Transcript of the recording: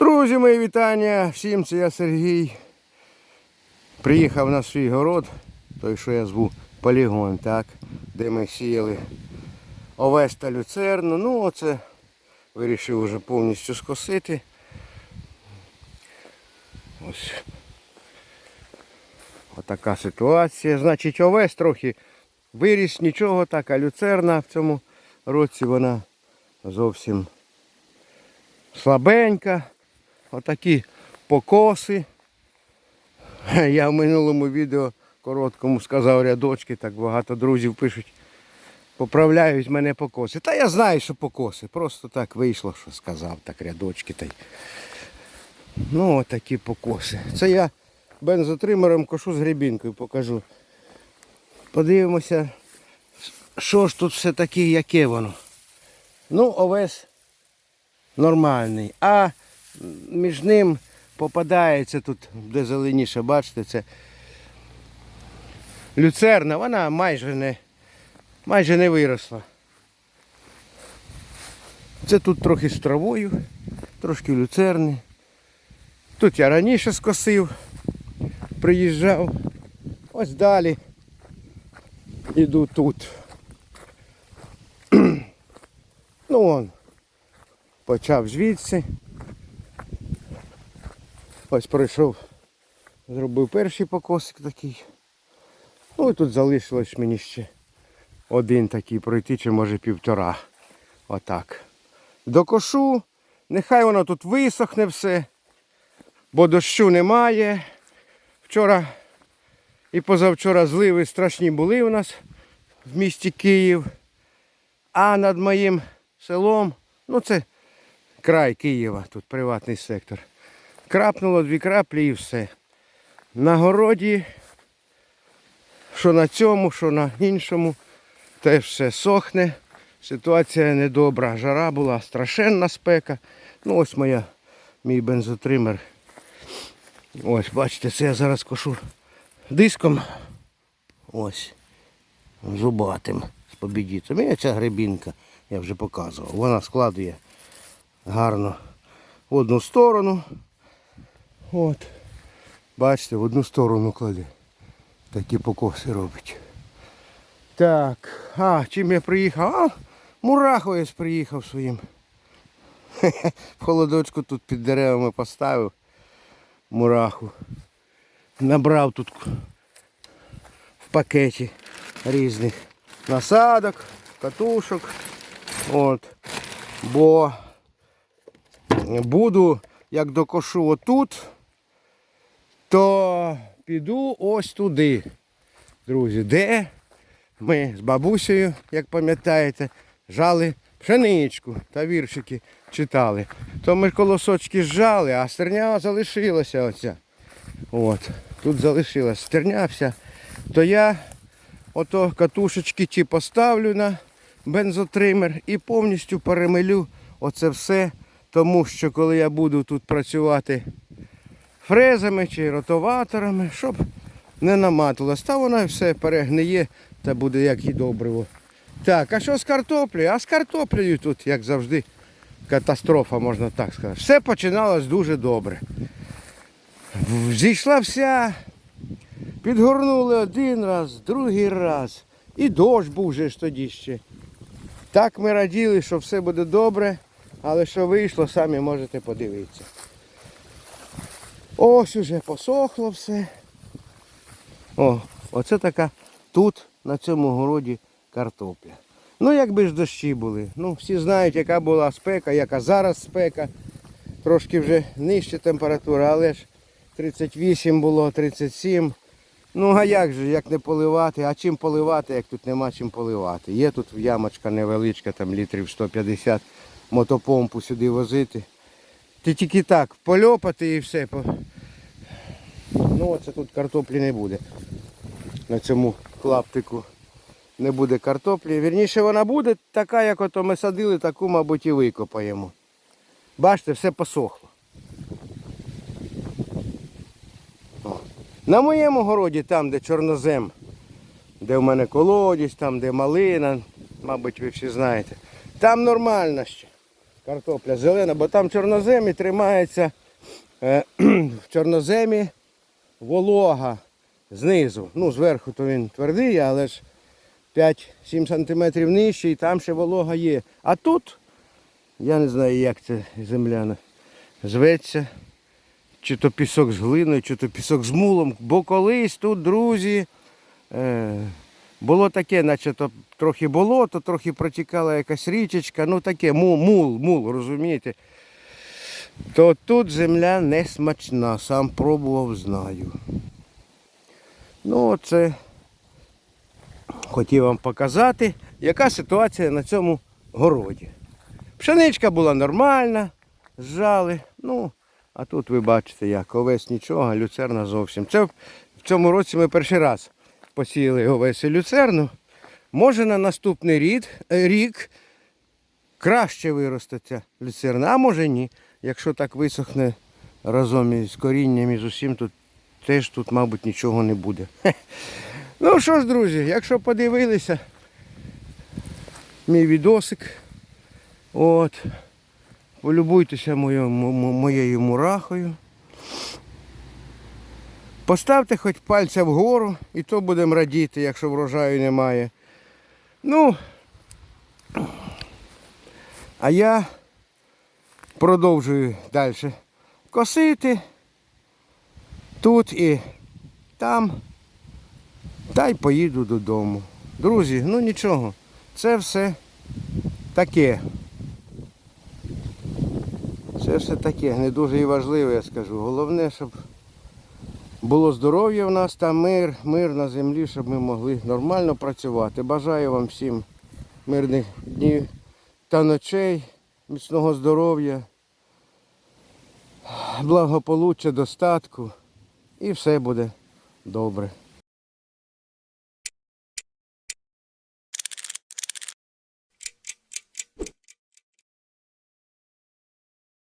Друзі, мої вітання! Всім це я Сергій. Приїхав на свій город, той, що я зву полігон, так, де ми сіяли овес та люцерну. Ну, оце вирішив вже повністю скосити. Ось. Отака ситуація. Значить, овес трохи виріс, нічого так, а люцерна в цьому році вона зовсім слабенька. Отакі покоси. Я в минулому відео короткому сказав рядочки, так багато друзів пишуть. Поправляють мене покоси. Та я знаю, що покоси. Просто так вийшло, що сказав, так рядочки. Та й... Ну, отакі покоси. Це я бензотримером кошу з гребінкою покажу. Подивимося, що ж тут все таке, яке воно. Ну, овес нормальний. А між ним попадається тут, де зеленіше, бачите, це люцерна, вона майже не, майже не виросла. Це тут трохи з травою, трошки люцерни. Тут я раніше скосив, приїжджав. Ось далі. Іду тут. Ну вон. Почав звідси. Ось пройшов, зробив перший покосик такий. Ну і тут залишилось мені ще один такий пройти, чи може півтора. Отак. Докошу, нехай воно тут висохне все, бо дощу немає. Вчора і позавчора зливи страшні були у нас в місті Київ. А над моїм селом, ну це край Києва, тут приватний сектор. Крапнуло дві краплі і все. На городі, що на цьому, що на іншому, теж все сохне. Ситуація недобра. Жара була, страшенна спека. Ну ось моя, мій бензотример. Ось, бачите, це я зараз кошу диском. Ось. Зубатим з побідітом. І ця гребінка, я вже показував. Вона складує гарно в одну сторону. От. Бачите, в одну сторону кладе. Такі покоси робить. Так, а, чим я приїхав? А, мурахою я приїхав своїм. В холодочку тут під деревами поставив мураху. Набрав тут в пакеті різних насадок, катушок. От. Бо буду, як докошу отут, то піду ось туди. Друзі, де ми з бабусею, як пам'ятаєте, жали пшеничку та віршики читали. То ми колосочки зжали, а стерня залишилася оця. От, тут залишилась стерня вся. То я ото катушечки ті поставлю на бензотример і повністю перемилю оце все. Тому що коли я буду тут працювати фрезами чи ротоваторами, щоб не наматилось. Та вона все перегниє та буде як і добриво. Так, а що з картоплею? А з картоплею тут, як завжди, катастрофа, можна так сказати. Все починалось дуже добре. Зійшла вся, підгорнули один раз, другий раз. І дощ був же ж тоді ще. Так ми раділи, що все буде добре, але що вийшло, самі можете подивитися. Ось уже посохло все. О, оце така тут, на цьому городі, картопля. Ну, якби ж дощі були. Ну, всі знають, яка була спека, яка зараз спека. Трошки вже нижча температура, але ж 38 було, 37. Ну а як же, як не поливати? А чим поливати, як тут нема чим поливати? Є тут ямочка невеличка, там літрів 150, мотопомпу сюди возити. Ти тільки так польопати і все. Ну оце тут картоплі не буде. На цьому клаптику не буде картоплі. Вірніше вона буде така, як ото ми садили, таку, мабуть, і викопаємо. Бачите, все посохло. О. На моєму городі, там, де чорнозем, де в мене колодязь, там, де малина, мабуть, ви всі знаєте. Там нормально ще. Картопля зелена, бо там чорноземі тримається е, в чорноземі волога знизу. Ну, зверху то він твердий, але ж 5-7 сантиметрів нижче і там ще волога є. А тут, я не знаю, як це земля зветься. Чи то пісок з глиною, чи то пісок з мулом. Бо колись тут, друзі, е, було таке, наче то трохи болото, трохи протікала якась річечка, ну таке, мул, мул, мул, розумієте. То тут земля не смачна, сам пробував, знаю. Ну, це хотів вам показати, яка ситуація на цьому городі. Пшеничка була нормальна, зжали. Ну, а тут ви бачите, як овес нічого, люцерна зовсім. Це в цьому році ми перший раз посіяли овес і люцерну. Може на наступний рік краще виростеться люцерна, а може ні. Якщо так висохне разом із корінням і з усім, то теж тут, мабуть, нічого не буде. Ну що ж, друзі, якщо подивилися мій відосик, от, полюбуйтеся моєю, мо- мо- моєю мурахою. Поставте хоч пальця вгору, і то будемо радіти, якщо врожаю немає. Ну, а я продовжую далі косити тут і там. Та й поїду додому. Друзі, ну нічого, це все таке. Це все таке, не дуже і важливе, я скажу. Головне, щоб було здоров'я в нас та мир, мир на землі, щоб ми могли нормально працювати. Бажаю вам всім мирних днів та ночей, міцного здоров'я, благополуччя, достатку і все буде добре.